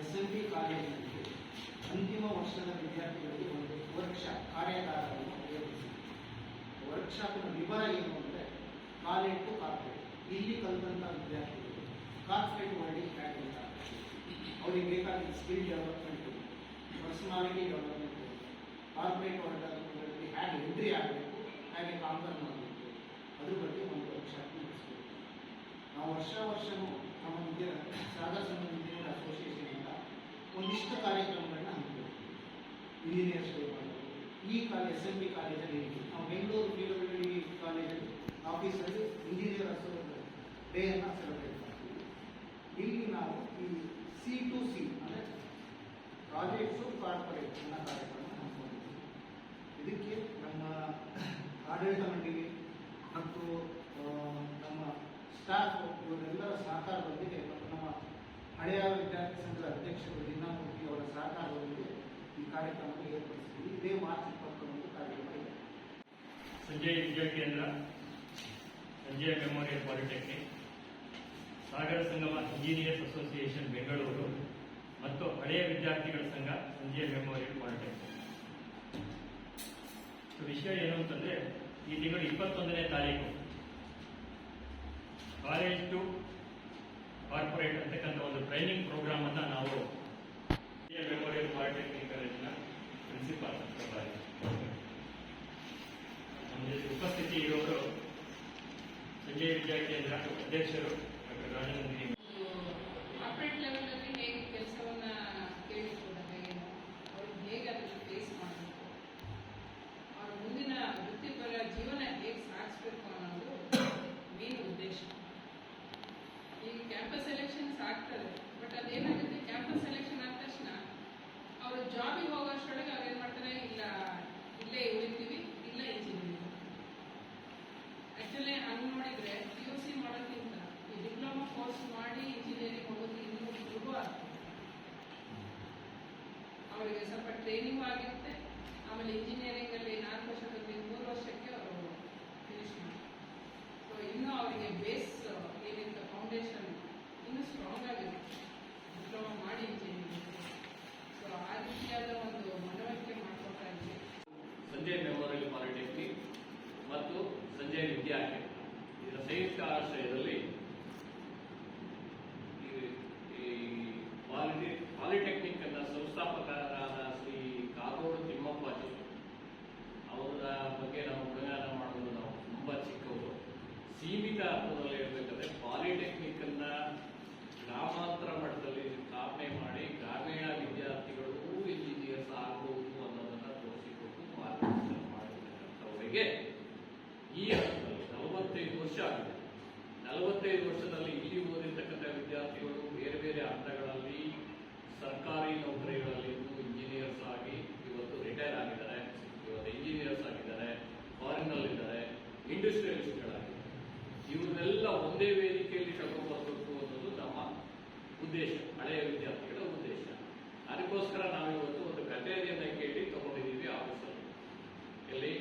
S L P ಕಾಲೇಜಿನಲ್ಲಿ ಅಂತಿಮ ವರ್ಷದ ವಿದ್ಯಾರ್ಥಿಗಳಿಗೆ ಒಂದು ವರ್ಕ್ಶಾಪ್ ಕಾರ್ಯಾಗಾರವನ್ನು ಆಯೋಜಿಸಿದೆ ವರ್ಕ್ಶಾಪ್ನ ವಿವರ ಏನು ಅಂದರೆ ಕಾಲೇಜ್ ಟು ಕಾರ್ಪೊರೇಟ್. ಇಲ್ಲಿ ಕಲಿತಂಥ ವಿದ್ಯಾರ್ಥಿಗಳು ಕಾರ್ಪೊರೇಟ್ ವರ್ಲ್ಡಿಗೆ ಹೇಗೆ ಅಂತ ಅವರಿಗೆ ಬೇಕಾದ skill development personality development corporate ವರ್ಲ್ಡಲ್ಲಿ ಹೇಗೆ ಎಂಟ್ರಿ ಆಗಬೇಕು, ಹೇಗೆ ಕಾಂಪೇರ್ ಮಾಡಬೇಕು, ಅದ್ರ ಬಗ್ಗೆ ಒಂದು ವರ್ಕ್ಶಾಪ್ ನಡೆಸಬೇಕು. ನಾವು ವರ್ಷ ವರ್ಷವೂ ನಮ್ಮ ವಿದ್ಯಾ ಸಾಗರ ಅಸೋಸಿಯೇಷನಿಂದ ಒಂದಿಷ್ಟು ಕಾರ್ಯಕ್ರಮಗಳನ್ನ ಹಮ್ಮಿಕೊಳ್ತೀವಿ. ಇಂಜಿನಿಯರ್ಸ್ ಈ ಕಾಲೇಜ್ ಎಸ್ ಎಂ ಬಿ ಕಾಲೇಜಲ್ಲಿ ನಾವು ಬೆಂಗಳೂರು ಡಬ್ಲ್ಯೂ ಕಾಲೇಜಲ್ಲಿ ಆಫೀಸಲ್ಲಿ ಇಂಜಿನಿಯರ್ ಡೇ ಡೇಯನ್ನು ಸೆಲೆಬ್ರೇಟ್ ಮಾಡ್ತೀವಿ. ಇಲ್ಲಿ ನಾವು ಈ ಸಿ ಟು ಸಿ ಅಂದರೆ ಪ್ರಾಜೆಕ್ಟ್ಸು ಕಾರ್ಪೊರೇಟ್ ಅನ್ನೋ ಕಾರ್ಯಕ್ರಮ ಹಮ್ಮಿಕೊಂಡಿದ್ದೀವಿ. ಇದಕ್ಕೆ ನಮ್ಮ ಆಡಳಿತ ಮಂಡಳಿ ಮತ್ತು ನಮ್ಮ ಸ್ಟಾಫ್ ಇವರೆಲ್ಲರ ಸಹಕಾರದೊಂದಿಗೆ ಮತ್ತು ನಮ್ಮ ಹಳೆಯ ವಿದ್ಯಾರ್ಥಿ ಸಂಘದ ಅಧ್ಯಕ್ಷರು ದಿನಾಮೂರ್ತಿ ಅವರ ಸಹಕಾರದೊಂದಿಗೆ ಈ ಕಾರ್ಯಕ್ರಮವನ್ನು ಏರ್ಪಡಿಸಿದ್ದೀವಿ ಇದೇ ಮಾರ್ಚ್ ಇಪ್ಪತ್ತೊಂದು ಕಾರ್ಯಕ್ರಮ ಇದೆ. Sanjay Vidya Kendra Sanjaya memorial polytechnic, Sagara Sangama engineers association Bengaluru ಮತ್ತು ಹಳೆಯ ವಿದ್ಯಾರ್ಥಿಗಳ ಸಂಘ ಸಂಜಯ ಮೆಮೋರಿಯಲ್ ಪಾಲಿಟೆಕ್ನಿಕ್. ವಿಷಯ ಏನು ಅಂತಂದ್ರೆ, ಈ ತಿಂಗಳು ಇಪ್ಪತ್ತೊಂದನೇ ತಾರೀಕು. ಕಾಲೇಜ್ ಟು ಕಾರ್ಪೊರೇಟ್ ಅಂತಕ್ಕಂಥ ಒಂದು ಟ್ರೈನಿಂಗ್ ಪ್ರೋಗ್ರಾಮ್ ಅನ್ನ ನಾವು ಸಂಜಯ್ ಮೆಮೋರಿಯಲ್ ಪಾಲಿಟೆಕ್ನಿಕ್ ಕಾಲೇಜಿನ ಪ್ರಿನ್ಸಿಪಾಲ್ ನಮ್ಮ ಜೊತೆ ಉಪಸ್ಥಿತಿ ಇರೋರು ಸಂಜಯ್ ವಿದ್ಯಾ ಕೇಂದ್ರ ಅಧ್ಯಕ್ಷರು ಡಾಕ್ಟರ್ ರಾಜನಂದಿನಿ ಕಾರ್ಪೊರೇಟ್ ಲೆವೆಲಲ್ಲಿ ಹೇಗೆ ಕೆಲಸವನ್ನ ಕೇಳಿಕೊಂಡಾಗ ಏನು ಅವ್ರಿಗೆ ಹೇಗೆ ಅದನ್ನು ಫೇಸ್ ಮಾಡಬೇಕು? ಅವ್ರ ಮುಂದಿನ ವೃತ್ತಿಪರ ಜೀವನ ಹೇಗೆ ಸಾಗಿಸ್ಬೇಕು ಅನ್ನೋದು ಮೇನ್ ಉದ್ದೇಶ. ಈ ಕ್ಯಾಂಪಸ್ ಸೆಲೆಕ್ಷನ್ಸ್ ಆಗ್ತದೆ ಬಟ್ ಅದೇನಾಗುತ್ತೆ? ಕ್ಯಾಂಪಸ್ ಸೆಲೆಕ್ಷನ್ ಆದ ತಕ್ಷಣ ಅವರು ಜಾಬಿಗೆ ಹೋಗೋಷ್ಟೊಳಗೆ ಅವ್ರು ಏನು ಮಾಡ್ತಾರೆ? ಇಲ್ಲ, ಇಲ್ಲೇ ಉಳಿತೀವಿ, ಇಲ್ಲ ಇಂಜಿನಿಯರಿಂಗ್ ಆಕ್ಚುಲಿ ಹಂಗೆ ನೋಡಿದ್ರೆ ಪಿ ಯು ಸಿ ಮಾಡೋಕ್ಕಿಂತ ಈ ಡಿಪ್ಲೊಮಾ ಕೋರ್ಸ್ ಮಾಡಿ ಇಂಜಿನಿಯರಿಂಗ್ ಹೋಗೋದು ಇನ್ನೂ ಸುಲಭ ಅವರಿಗೆ ಸ್ವಲ್ಪ ಟ್ರೈನಿಂಗ್ ಆಗಿರುತ್ತೆ, ಆಮೇಲೆ ಇಂಜಿನಿಯರಿಂಗ್ ಅಲ್ಲಿ ನಾಲ್ಕು ವರ್ಷದಲ್ಲಿ ಮೂರು ವರ್ಷಕ್ಕೆ ಅವರು ಫಿನಿಶ್ ಮಾಡ್ತಾರೆ ಸೊ ಇನ್ನೂ ಅವರಿಗೆ ಬೇಸ್ ಏನಿತ್ತು ಫೌಂಡೇಶನ್ ಇನ್ನೂ ಸ್ಟ್ರಾಂಗ್ ಆಗಿರುತ್ತೆ ಡಿಪ್ಲೊಮಾ ಮಾಡಿ ಇಂಜಿನಿಯರಿಂಗ್ ಸೊ ಆ ರೀತಿಯಾದ ಒಂದು ಮನವರಿಕೆ ಮಾಡ್ಕೊತಾ ಇದ್ದೀವಿ ಸಂಜಯ್ ಮೆಮೋರಿಯಲ್ ಪಾಲಿಟೆಕ್ನಿಕ್ ಮತ್ತು ಸಂಜಯ್ ವಿದ್ಯಾರ್ಥಿ ಇದರ ಸಂಯುಕ್ತ ಆಶ್ರಯದಲ್ಲಿ ಪಾಲಿಟೆಕ್ನಿಕ್ ಅನ್ನ ಸಂಸ್ಥಾಪಕರಾದ ಶ್ರೀ ಕಾಗೋಡು ತಿಮ್ಮಪ್ಪಾಜಿ ಅವರ ಬಗ್ಗೆ ನಾವು ಗುಣಗಾನ ಮಾಡೋದು ನಾವು ತುಂಬಾ ಚಿಕ್ಕವರು. ಸೀಮಿತ ಅರ್ಥದಲ್ಲಿ ಹೇಳ್ಬೇಕಂದ್ರೆ ಪಾಲಿಟೆಕ್ನಿಕ್ ಅನ್ನ ಗ್ರಾಮಾಂತರ ಮಟ್ಟದಲ್ಲಿ ಸ್ಥಾಪನೆ ಮಾಡಿ ಗ್ರಾಮೀಣ ಒಂದೇ ವೇದಿಕೆಯಲ್ಲಿ ಕರ್ಕೊಂಡ್ಬರ್ಬೇಕು ಅನ್ನೋದು ನಮ್ಮ ಉದ್ದೇಶ, ಹಳೆಯ ವಿದ್ಯಾರ್ಥಿಗಳ ಉದ್ದೇಶ. ಅದಕ್ಕೋಸ್ಕರ ನಾವಿವತ್ತು ಒಂದು ಕಚೇರಿಯನ್ನು ಕೇಳಿ ತಗೊಂಡಿದ್ದೀವಿ ಆಫೀಸಲ್ಲಿ. ಇಲ್ಲಿ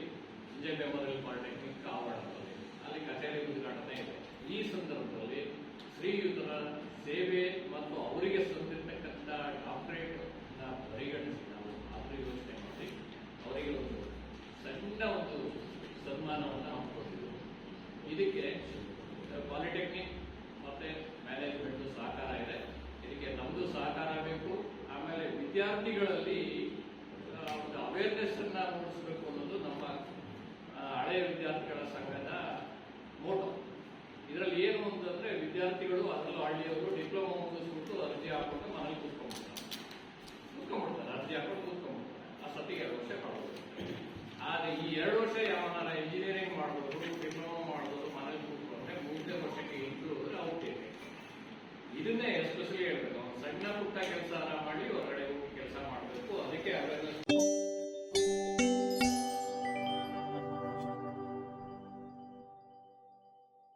ವಿಜಯ ಮೆಮೋರಿಯಲ್ ಪಾಲಿಟೆಕ್ನಿಕ್ ಆವರಣದಲ್ಲಿ ಅಲ್ಲಿ ಕಚೇರಿ ಉದ್ಘಾಟನೆ ಇದೆ. ಈ ಸಂದರ್ಭದಲ್ಲಿ ಶ್ರೀಯುತರ ಸೇವೆ ಮತ್ತು ಅವರಿಗೆ ಸಂದಿರ್ತಕ್ಕಂಥ ಡಾಕ್ಟರೇಟ್ ಪರಿಗಣಿಸಿ ನಾವು ಆತರ ಯೋಚನೆ ಮಾಡಿ ಅವರಿಗೆ ಒಂದು ಸಣ್ಣ ಒಂದು ಸನ್ಮಾನವನ್ನು ಹಮ್ಮಿಕೊಂಡಿದ್ದು ಇದಕ್ಕೆ ಪಾಲಿಟೆಕ್ನಿಕ್ ಮತ್ತೆ ಮ್ಯಾನೇಜ್ಮೆಂಟ್ ಸಹಕಾರ ಇದೆ ಇದಕ್ಕೆ ನಮ್ದು ಸಹಕಾರ ಬೇಕು ಆಮೇಲೆ ವಿದ್ಯಾರ್ಥಿಗಳಲ್ಲಿ ಒಂದು ಅವೇರ್ನೆಸ್ ಅನ್ನ ಮೂಡಿಸಬೇಕು ಅನ್ನೋದು ನಮ್ಮ ಹಳೆಯ ವಿದ್ಯಾರ್ಥಿಗಳ ಸಂಘದ ಮೋಟೋ ಇದರಲ್ಲಿ ಏನು ಅಂತಂದ್ರೆ ವಿದ್ಯಾರ್ಥಿಗಳು ಅದರಲ್ಲೂ ಹಳ್ಳಿಯವರು ಡಿಪ್ಲೊಮಾ